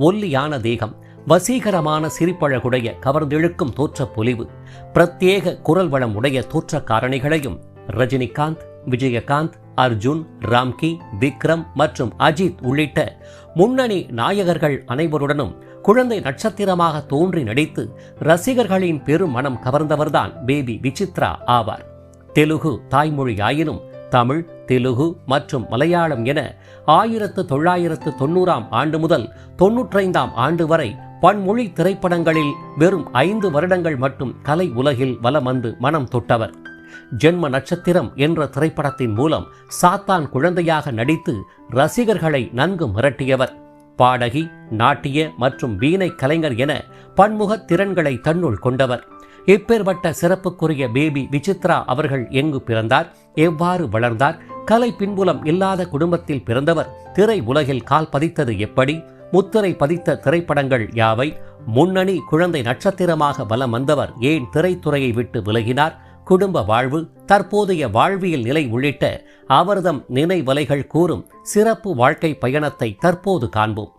ஒல்லியான தேகம் வசீகரமான சிரிப்பழகுடைய கவர்ந்திழுக்கும் தோற்ற பொலிவு பிரத்யேக குரல் வளம் உடைய தோற்ற காரணிகளையும் ரஜினிகாந்த் விஜயகாந்த் அர்ஜுன் ராம்கி விக்ரம் மற்றும் அஜித் உள்ளிட்ட முன்னணி நாயகர்கள் அனைவருடனும் குழந்தை நட்சத்திரமாக தோன்றி நடித்து ரசிகர்களின் பெரும் மனம் கவர்ந்தவர்தான் பேபி விசித்ரா ஆவார். தெலுகு தாய்மொழியாயினும் தமிழ் தெலுகு மற்றும் மலையாளம் என ஆயிரத்து தொள்ளாயிரத்து தொண்ணூறாம் ஆண்டு முதல் தொன்னூற்றைந்தாம் ஆண்டு வரை பன்மொழி திரைப்படங்களில் வெறும் ஐந்து வருடங்கள் மட்டும் கலை உலகில் வலம் வந்து மனம் தொட்டவர். ஜென்ம நட்சத்திரம் என்ற திரைப்படத்தின் மூலம் சாத்தான் குழந்தையாக நடித்து ரசிகர்களை நன்கு மிரட்டியவர். பாடகி நாட்டிய மற்றும் வீணை கலைஞர் என பன்முக திறன்களை தன்னுள் கொண்டவர். இப்பேற்பட்ட சிறப்புக்குரிய பேபி விசித்ரா அவர்கள் எங்கு பிறந்தார் எவ்வாறு வளர்ந்தார் கலை பின்புலம் இல்லாத குடும்பத்தில் பிறந்தவர் திரை உலகில் கால் பதித்தது எப்படி முத்திரை பதித்த திரைப்படங்கள் யாவை முன்னணி குழந்தை நட்சத்திரமாக வலம் வந்தவர் ஏன் திரைத்துறையை விட்டு விலகினார் குடும்ப வாழ்வு தற்போதைய வாழ்வியல் நிலை உள்ளிட்ட அவர்தம் நினைவலைகள் கூறும் சிறப்பு வாழ்க்கை பயணத்தை தற்போது காண்போம்.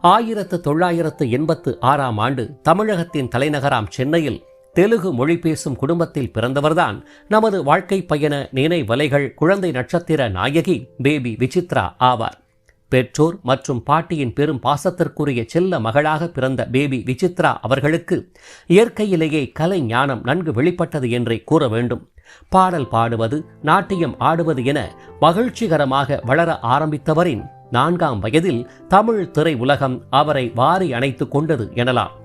ஆயிரத்து தொள்ளாயிரத்து எண்பத்து ஆறாம் ஆண்டு தமிழகத்தின் தலைநகராம் சென்னையில் தெலுகு மொழி பேசும் குடும்பத்தில் பிறந்தவர்தான் நமது வாழ்க்கை பயண நினைவலைகள் குழந்தை நட்சத்திர நாயகி பேபி விசித்ரா ஆவார். பெற்றோர் மற்றும் பாட்டியின் பெரும் பாசத்திற்குரிய செல்ல மகளாக பிறந்த பேபி விசித்ரா அவர்களுக்கு இயற்கையிலேயே கலை ஞானம் நன்கு வெளிப்பட்டது என்றே கூற வேண்டும். பாடல் பாடுவது நாட்டியம் ஆடுவது என மகிழ்ச்சிகரமாக வளர ஆரம்பித்தவரின் நான்காம் வயதில் தமிழ் திரை உலகம் அவரை வாரி அணைத்து கொண்டது எனலாம்.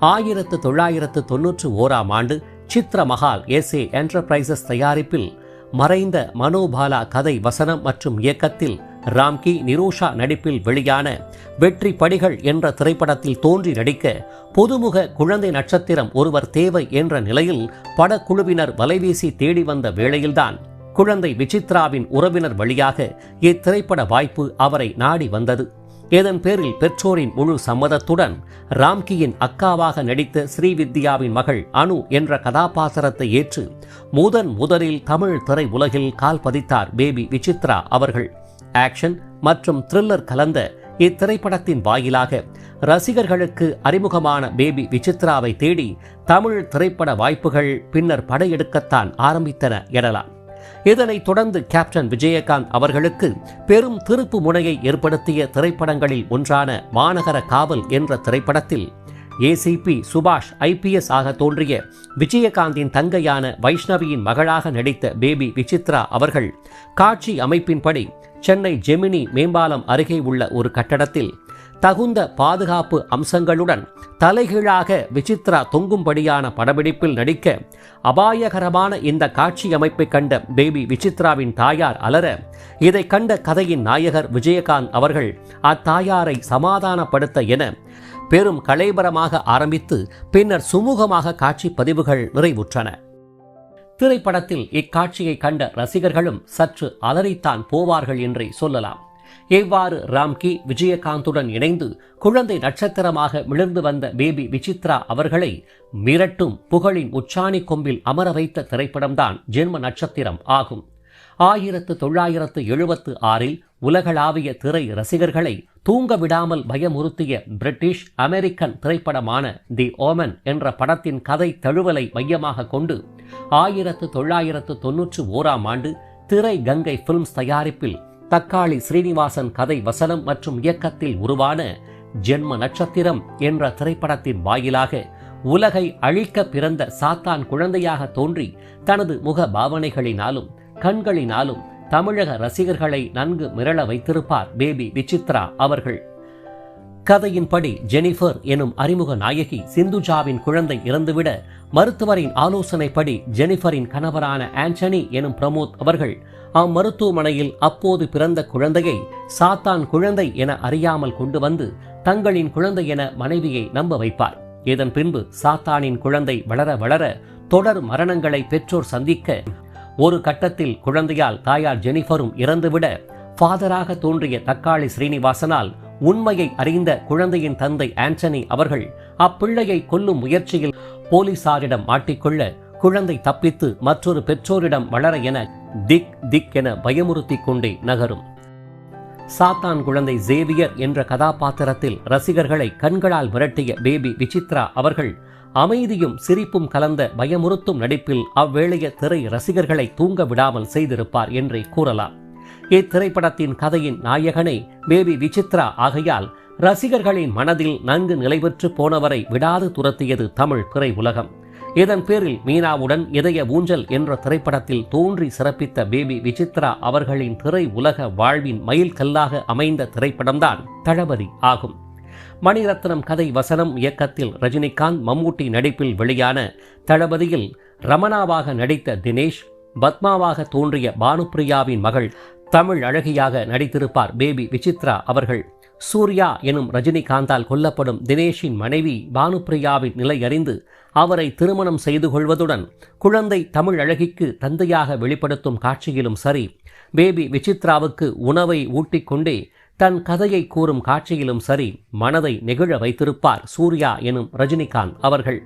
ஆயிரத்து தொள்ளாயிரத்து தொன்னூற்று ஓராம் ஆண்டு சித்ர மஹால் எஸ்ஏ என்டர்பிரைசஸ் தயாரிப்பில் மறைந்த மனோபாலா கதை வசனம் மற்றும் இயக்கத்தில் ராம்கி நிரோஷா நடிப்பில் வெளியான வெற்றி படிகள் என்ற திரைப்படத்தில் தோன்றி நடிக்க புதுமுக குழந்தை நட்சத்திரம் ஒருவர் தேவை என்ற நிலையில் படக்குழுவினர் வலைவீசி தேடி வந்த வேளையில்தான் குழந்தை விசித்ராவின் உறவினர் வழியாக இத்திரைப்பட வாய்ப்பு அவரை நாடி வந்தது. இதன் பேரில் பெற்றோரின் முழு சம்மதத்துடன் ராம்கியின் அக்காவாக நடித்த ஸ்ரீவித்யாவின் மகள் அனு என்ற கதாபாத்திரத்தை ஏற்று முதன் முதலில் தமிழ் திரை உலகில் கால் பதித்தார் பேபி விசித்ரா அவர்கள். ஆக்ஷன் மற்றும் த்ரில்லர் கலந்த இத்திரைப்படத்தின் வாயிலாக ரசிகர்களுக்கு அறிமுகமான பேபி விசித்ராவை தேடி தமிழ் திரைப்பட வாய்ப்புகள் பின்னர் படையெடுக்கத்தான் ஆரம்பித்தன எனலாம். இதனைத் தொடர்ந்து கேப்டன் விஜயகாந்த் அவர்களுக்கு பெரும் திருப்பு முனையை ஏற்படுத்திய திரைப்படங்களில் ஒன்றான மாநகர காவல் என்ற திரைப்படத்தில் ஏசிபி சுபாஷ் ஐபிஎஸ் ஆக தோன்றிய விஜயகாந்தின் தங்கையான வைஷ்ணவியின் மகளாக நடித்த பேபி விசித்ரா அவர்கள் காட்சி அமைப்பின்படி சென்னை ஜெமினி மேம்பாலம் அருகே உள்ள ஒரு கட்டடத்தில் தகுந்த பாதுகாப்பு அம்சங்களுடன் தலைகீழாக விசித்ரா தொங்கும்படியான படப்பிடிப்பில் நடிக்க அபாயகரமான இந்த காட்சி அமைப்பை கண்ட பேபி விசித்ராவின் தாயார் அலற இதை கண்ட கதையின் நாயகர் விஜயகாந்த் அவர்கள் அத்தாயாரை சமாதானப்படுத்த என பெரும் கலைபரமாக ஆரம்பித்து பின்னர் சுமூகமாக காட்சி பதிவுகள் நிறைவுற்றன. திரைப்படத்தில் இக்காட்சியை கண்ட ரசிகர்களும் சற்று அலறித்தான் போவார்கள் என்றே சொல்லலாம். இவ்வாறு ராம்கி விஜயகாந்துடன் இணைந்து குழந்தை நட்சத்திரமாக மிளர்ந்து வந்த பேபி விசித்ரா அவர்களை மிரட்டும் புகழின் உச்சாணி கொம்பில் அமர வைத்த திரைப்படம்தான் ஜென்ம நட்சத்திரம் ஆகும். ஆயிரத்து தொள்ளாயிரத்து எழுபத்து ஆறில் உலகளாவிய திரை ரசிகர்களை தூங்க விடாமல் பயமுறுத்திய பிரிட்டிஷ் அமெரிக்கன் திரைப்படமான தி ஓமன் என்ற படத்தின் கதை தழுவலை மையமாக கொண்டு ஆயிரத்து தொள்ளாயிரத்து தொன்னூற்று ஓராம் ஆண்டு திரை கங்கை பிலிம்ஸ் தயாரிப்பில் தக்காளி ஸ்ரீனிவாசன் கதை வசனம் மற்றும் இயக்கத்தில் உருவான ஜென்ம நட்சத்திரம் என்ற திரைப்படத்தின் வாயிலாக உலகை அழிக்க பிறந்த சாத்தான் குழந்தையாக தோன்றி தனது முக பாவனைகளினாலும் கண்களினாலும் தமிழக ரசிகர்களை நன்கு மிரள வைத்திருப்பார் பேபி விசித்ரா அவர்கள். கதையின்படி ஜெனிஃபர் எனும் அறிமுக நாயகி சிந்துஜாவின் குழந்தை இறந்துவிட மருத்துவரின் ஆலோசனைப்படி ஜெனிஃபரின் கணவரான ஆண்டனி எனும் பிரமோத் அவர்கள் அம்மருத்துவமனையில் அப்போது பிறந்த குழந்தையை சாத்தான் குழந்தை என அறியாமல் கொண்டு வந்து தங்களின் குழந்தை என மனைவியை நம்ப வைப்பார். இதன் பின்பு சாத்தானின் குழந்தை வளர வளர தொடர் மரணங்களை பெற்றோர் சந்திக்க ஒரு கட்டத்தில் குழந்தையால் தாயார் ஜெனிஃபரும் இறந்துவிட ஃபாதராக தோன்றிய தக்காளி ஸ்ரீனிவாசனால் உண்மையை அறிந்த குழந்தையின் தந்தை ஆண்டனி அவர்கள் அப்பிள்ளையை கொல்லும் முயற்சியில் போலீசாரிடம் மாட்டிக்கொள்ள குழந்தை தப்பித்து மற்றொரு பெற்றோரிடம் வளர என திக் திக் என பயமுறுத்தி கொண்டே நகரும். சாத்தான் குழந்தை ஜேவியர் என்ற கதாபாத்திரத்தில் ரசிகர்களை கண்களால் மிரட்டிய பேபி விசித்ரா அவர்கள் அமைதியும் சிரிப்பும் கலந்த பயமுறுத்தும் நடிப்பில் அவ்வேளைய திரை ரசிகர்களை தூங்க விடாமல் செய்திருப்பார் என்றே கூறலாம். இத்திரைப்படத்தின் கதையின் நாயகனை பேபி விசித்ரா ஆகையால் ரசிகர்களின் மனதில் நன்கு நிலைபெற்று போனவரை விடாது துரத்தியது தமிழ் திரை உலகம் இதன் பேரில் மீனாவுடன் இதய ஊஞ்சல் என்ற திரைப்படத்தில் தோன்றி சிறப்பித்த பேபி விசித்ரா அவர்களின் திரை உலக வாழ்வின் மைல் கல்லாக அமைந்த திரைப்படம்தான் தளபதி ஆகும். மணிரத்னம் கதை வசனம் இயக்கத்தில் ரஜினிகாந்த் மம்மூட்டி நடிப்பில் வெளியான தளபதியில் ரமணாவாக நடித்த தினேஷ் பத்மாவாக தோன்றிய பானுப்பிரியாவின் மகள் தமிழ் அழகியாக நடித்திருப்பார் பேபி விசித்ரா அவர்கள். சூர்யா எனும் ரஜினிகாந்தால் கொல்லப்படும் தினேஷின் மனைவி பானுப்பிரியாவின் நிலை அறிந்து அவரை திருமணம் செய்து கொள்வதுடன் குழந்தை தமிழ் அழகிக்கு தந்தையாக வெளிப்படுத்தும் காட்சியிலும் சரி பேபி விசித்ராவுக்கு உணவை ஊட்டிக்கொண்டே தன் கதையை கூறும் காட்சியிலும் சரி மனதை நெகிழ வைத்திருப்பார் சூர்யா எனும் ரஜினிகாந்த் அவர்கள்.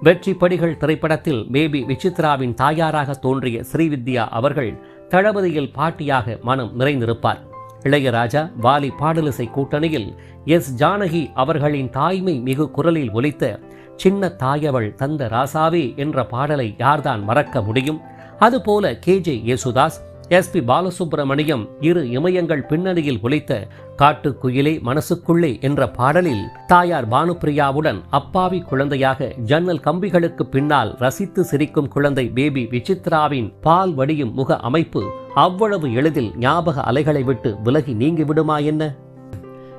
வெற்றி படிகள் திரைப்படத்தில் பேபி விசித்ராவின் தாயாராக தோன்றிய ஸ்ரீவித்யா அவர்கள் தளபதியில் பாட்டியாக மனம் நிறைந்திருப்பார். இளையராஜா வாலி பாடலிசை கூட்டணியில் எஸ் ஜானகி அவர்களின் தாய்மை மிகு குரலில் ஒலித்த சின்ன தாயவள் தந்த ராசாவே என்ற பாடலை யார்தான் மறக்க முடியும்? அதுபோல K J Yesudas S P Balasubrahmanyam இரு இமயங்கள் பின்னணியில் ஒலித்த காட்டுக்குயிலே மனசுக்குள்ளே என்ற பாடலில் தாயார் பானுப்பிரியாவுடன் அப்பாவி குழந்தையாக ஜன்னல் கம்பிகளுக்கு பின்னால் ரசித்து சிரிக்கும் குழந்தை பேபி விசித்ராவின் பால் வடியும் முக அமைப்பு அவ்வளவு எளிதில் ஞாபக அலைகளை விட்டு விலகி நீங்கி விடுமா என்ன?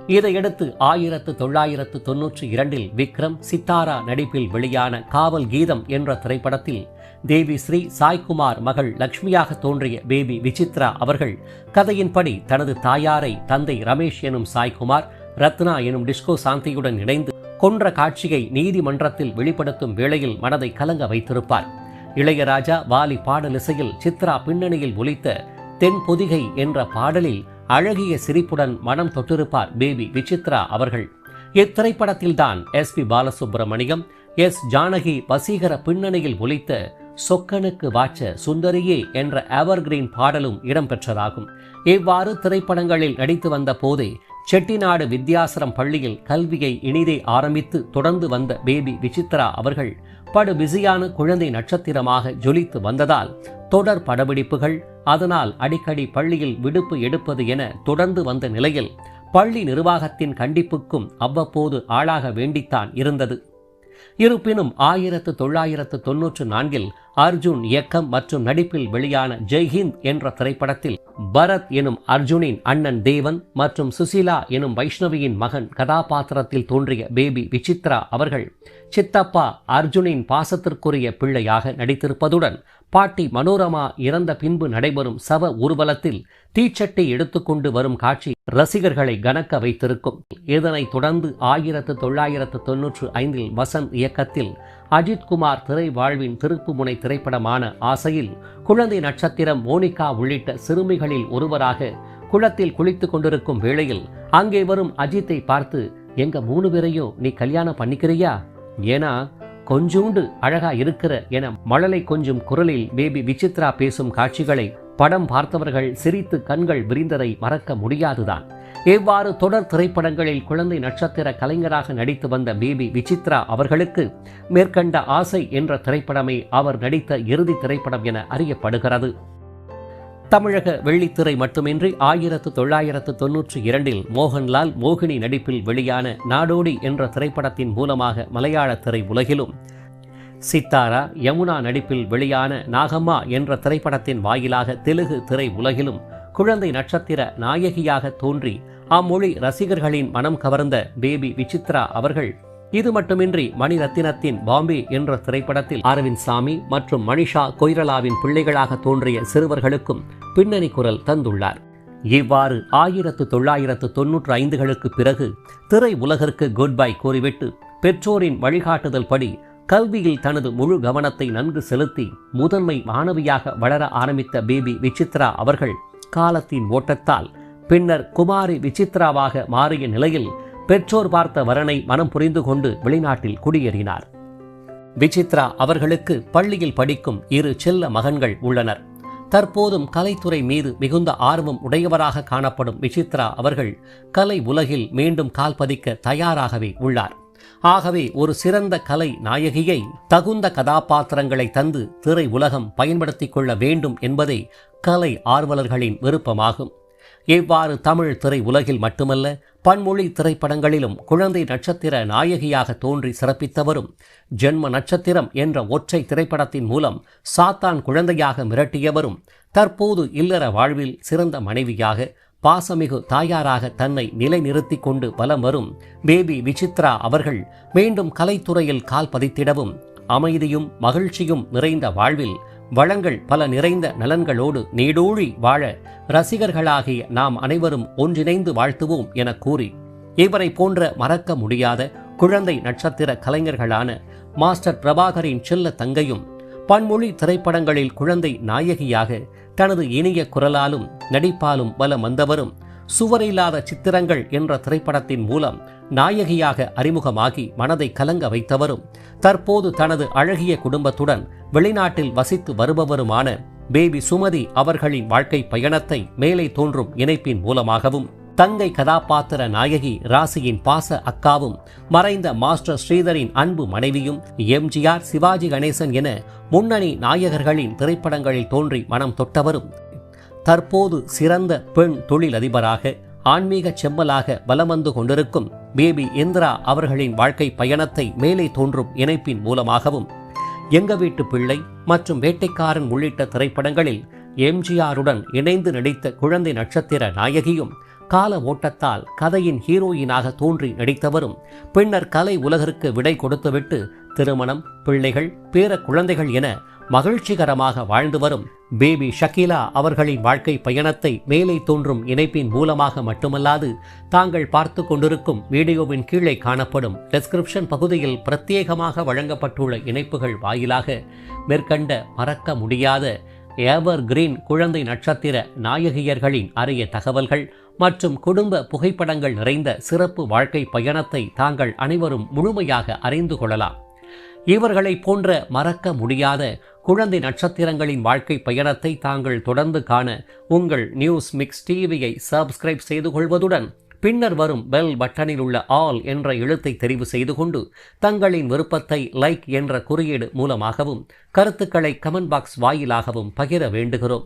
இதையடுத்து ஆயிரத்து தொள்ளாயிரத்து தொன்னூற்றி இரண்டில் விக்ரம் சித்தாரா நடிப்பில் வெளியான காவல் கீதம் என்ற திரைப்படத்தில் தேவி ஸ்ரீ சாய்குமார் மகள் லக்ஷ்மியாக தோன்றிய பேபி விசித்ரா அவர்கள் கதையின்படி தனது தாயாரை தந்தை ரமேஷ் எனும் சாய்குமார் ரத்னா எனும் டிஸ்கோ சாந்தியுடன் இணைந்து கொன்ற காட்சியை நீதிமன்றத்தில் வெளிப்படுத்தும் வேளையில் மனதை கலங்க வைத்திருப்பார். இளையராஜா வாலி பாடலிசையில் சித்ரா பின்னணியில் ஒலித்த தென் பொதிகை என்ற பாடலில் அழகிய சிரிப்புடன் மனம் தொட்டிருப்பார் பேபி விசித்ரா அவர்கள். இத்திரைப்படத்தில்தான் S P Balasubrahmanyam S Janaki வசீகர பின்னணியில் ஒலித்த சொக்கனுக்கு வாச்ச சுந்தரியே என்ற எவர்கிரீன் பாடலும் இடம்பெற்றதாகும். இவ்வாறு திரைப்படங்களில் நடித்து வந்த போதே செட்டிநாடு வித்யாசரம் பள்ளியில் கல்வியை இனிதே ஆரம்பித்து தொடர்ந்து வந்த பேபி விசித்ரா அவர்கள் படு பிஸியான குழந்தை நட்சத்திரமாக ஜொலித்து வந்ததால் தொடர் படப்பிடிப்புகள் அதனால் அடிக்கடி பள்ளியில் விடுப்பு எடுப்பது என தொடர்ந்து வந்த நிலையில் பள்ளி நிர்வாகத்தின் கண்டிப்புக்கும் அவ்வப்போது ஆளாக வேண்டித்தான் இருந்தது. இருப்பினும் ஆயிரத்து தொள்ளாயிரத்து தொன்னூற்று நான்கில் அர்ஜுன் இயக்கம் மற்றும் நடிப்பில் வெளியான ஜெய்ஹிந்த் என்ற திரைப்படத்தில் பரத் எனும் அர்ஜுனின் அண்ணன் தேவன் மற்றும் சுசீலா எனும் வைஷ்ணவியின் மகன் கதாபாத்திரத்தில் தோன்றிய பேபி விசித்ரா அவர்கள் சித்தப்பா அர்ஜுனின் பாசத்திற்குரிய பிள்ளையாக நடித்திருப்பதுடன் பாட்டி மனோரமா இறந்த பின்பு நடைபெறும் சவ ஊர்வலத்தில் தீச்சட்டி எடுத்துக்கொண்டு வரும் காட்சி ரசிகர்களை கனக்க வைத்திருக்கும். இதனைத் தொடர்ந்து ஆயிரத்து தொள்ளாயிரத்து தொன்னூற்று ஐந்தில் வசந்த் இயக்கத்தில் அஜித் குமார் திரை வாழ்வின் திருப்புமுனை திரைப்படமான ஆசையில் குழந்தை நட்சத்திரம் மோனிகா உள்ளிட்ட சிறுமிகளில் ஒருவராக குளத்தில் குளித்து கொண்டிருக்கும் வேளையில் அங்கே வரும் அஜித்தை பார்த்து எங்க மூணு பேரையும் நீ கல்யாணம் பண்ணிக்கிறியா? ஏன்னா கொஞ்சூண்டு அழகா இருக்கிற என மழலை கொஞ்சம் குரலில் பேபி விசித்ரா பேசும் காட்சிகளை படம் பார்த்தவர்கள் சிரித்து கண்கள் விரிந்ததை மறக்க முடியாதுதான். இவ்வாறு தொடர் திரைப்படங்களில் குழந்தை நட்சத்திர கலைஞராக நடித்து வந்த பேபி விசித்ரா அவர்களுக்கு மேற்கண்ட ஆசை என்ற திரைப்படமே அவர் நடித்த இறுதி திரைப்படம் என அறியப்படுகிறது. தமிழக வெள்ளித்திரை மட்டுமின்றி ஆயிரத்து தொள்ளாயிரத்து தொன்னூற்றி இரண்டில் மோகன்லால் மோகினி நடிப்பில் வெளியான நாடோடி என்ற திரைப்படத்தின் மூலமாக மலையாள திரை உலகிலும் சித்தாரா யமுனா நடிப்பில் வெளியான நாகம்மா என்ற திரைப்படத்தின் வாயிலாக தெலுங்கு திரை உலகிலும் குழந்தை நட்சத்திர நாயகியாக தோன்றி அம்மொழி ரசிகர்களின் மனம் கவர்ந்த பேபி விசித்ரா அவர்கள் இது மட்டுமின்றி மணிரத்தினத்தின் பாம்பே என்ற திரைப்படத்தில் அரவிந்த் சாமி மற்றும் மணிஷா கொய்ரலாவின் பிள்ளைகளாக தோன்றிய சிறுவர்களுக்கும் பின்னணி குரல் தந்துள்ளார். இவ்வாறு ஆயிரத்து தொள்ளாயிரத்து தொன்னூற்று ஐந்துகளுக்கு பிறகு திரை உலகிற்கு குட் பை கூறிவிட்டு பெற்றோரின் வழிகாட்டுதல் படி கல்வியில் தனது முழு கவனத்தை நன்கு செலுத்தி முதன்மை மாணவியாக வளர ஆரம்பித்த பேபி விசித்ரா அவர்கள் காலத்தின் ஓட்டத்தால் பின்னர் குமாரி விசித்ராவாக மாறிய நிலையில் பெற்றோர் பார்த்த வரனை மனம் புரிந்து கொண்டு வெளிநாட்டில் குடியேறினார். விசித்ரா அவர்களுக்கு பள்ளியில் படிக்கும் இரு செல்ல மகன்கள் உள்ளனர். தற்போதும் கலைத்துறை மீது மிகுந்த ஆர்வம் உடையவராக காணப்படும் விசித்ரா அவர்கள் கலை உலகில் மீண்டும் கால் பதிக்க தயாராகவே உள்ளார். ஆகவே ஒரு சிறந்த கலை நாயகியை தகுந்த கதாபாத்திரங்களை தந்து திரை உலகம் பயன்படுத்திக் கொள்ள வேண்டும் என்பதே கலை ஆர்வலர்களின் விருப்பமாகும். இவ்வாறு தமிழ் திரை உலகில் மட்டுமல்ல பன்மொழி திரைப்படங்களிலும் குழந்தை நட்சத்திர நாயகியாக தோன்றி சிறப்பித்தவரும் ஜென்ம நட்சத்திரம் என்ற ஒற்றை திரைப்படத்தின் மூலம் சாத்தான் குழந்தையாக மிரட்டியவரும் தற்போது இல்லற வாழ்வில் சிறந்த மனைவியாக பாசமிகு தாயாராக தன்னை நிலைநிறுத்தி கொண்டு வலம் வரும் பேபி விசித்ரா அவர்கள் மீண்டும் கலைத்துறையில் கால் பதித்திடவும் அமைதியும் மகிழ்ச்சியும் நிறைந்த வாழ்வில் வளங்கள் பல நிறைந்த நலன்களோடு நீடூழி வாழ ரசிகர்களாகிய நாம் அனைவரும் ஒன்றிணைந்து வாழ்த்துவோம் என கூறி இவரை போன்ற மறக்க முடியாத குழந்தை நட்சத்திர கலைஞர்களான மாஸ்டர் பிரபாகரின் செல்ல தங்கையும் பன்மொழி திரைப்படங்களில் குழந்தை நாயகியாக தனது இனிய குரலாலும் நடிப்பாலும் பலம் வந்தவரும் சுவரில்லாத சித்திரங்கள் என்ற திரைப்படத்தின் மூலம் நாயகியாக அறிமுகமாகி மனதை கலங்க வைத்தவரும் தற்போது தனது அழகிய குடும்பத்துடன் வெளிநாட்டில் வசித்து வருபவருமான பேபி சுமதி அவர்களின் வாழ்க்கை பயணத்தை மேலே தோன்றும் இணைப்பின் மூலமாகவும் தங்கை கதாபாத்திர நாயகி ராசியின் பாச அக்காவும் மறைந்த மாஸ்டர் ஸ்ரீதரின் அன்பு மனைவியும் எம்ஜிஆர் சிவாஜி கணேசன் என முன்னணி நாயகர்களின் திரைப்படங்களில் தோன்றி மனம் தொட்டவரும். தற்போது சிறந்த பெண் தொழிலதிபராக ஆன்மீக செம்மலாக வலம் வந்து கொண்டிருக்கும் பேபி இந்திரா அவர்களின் வாழ்க்கை பயணத்தை மேலே தோன்றும் இணைப்பின் மூலமாகவும் எங்க வீட்டு பிள்ளை மற்றும் வேட்டைக்காரன் உள்ளிட்ட திரைப்படங்களில் எம்ஜிஆருடன் இணைந்து நடித்த குழந்தை நட்சத்திர நாயகியும் கால ஓட்டத்தால் கதையின் ஹீரோயினாக தோன்றி நடித்தவரும் பின்னர் கலை உலகிற்கு விடை கொடுத்துவிட்டு திருமணம் பிள்ளைகள் பேர குழந்தைகள் என மகிழ்ச்சிகரமாக வாழ்ந்து வரும் பேபி ஷக்கீலா அவர்களின் வாழ்க்கை பயணத்தை மேலே தோன்றும் இணைப்பின் மூலமாக மட்டுமல்லாது தாங்கள் பார்த்து கொண்டிருக்கும் வீடியோவின் கீழே காணப்படும் டெஸ்கிரிப்ஷன் பகுதியில் பிரத்யேகமாக வழங்கப்பட்டுள்ள இணைப்புகள் வாயிலாக மேற்கண்ட மறக்க முடியாத ஏவர் கிரீன் குழந்தை நட்சத்திர நாயகியர்களின் அரிய தகவல்கள் மற்றும் குடும்ப புகைப்படங்கள் நிறைந்த சிறப்பு வாழ்க்கை பயணத்தை தாங்கள் அனைவரும் முழுமையாக அறிந்து கொள்ளலாம். இவர்களைப் போன்ற மறக்க முடியாத குழந்தை நட்சத்திரங்களின் வாழ்க்கை பயணத்தை தாங்கள் தொடர்ந்து காண உங்கள் நியூஸ் மிக்ஸ் டிவியை சப்ஸ்கிரைப் செய்து கொள்வதுடன் பின்னர் வரும் பெல் பட்டனில் உள்ள ஆல் என்ற எழுத்தை தெரிவு செய்து கொண்டு தங்களின் விருப்பத்தை லைக் என்ற குறியீடு மூலமாகவும் கருத்துக்களை கமெண்ட் பாக்ஸ் வாயிலாகவும் பகிர வேண்டுகிறோம்.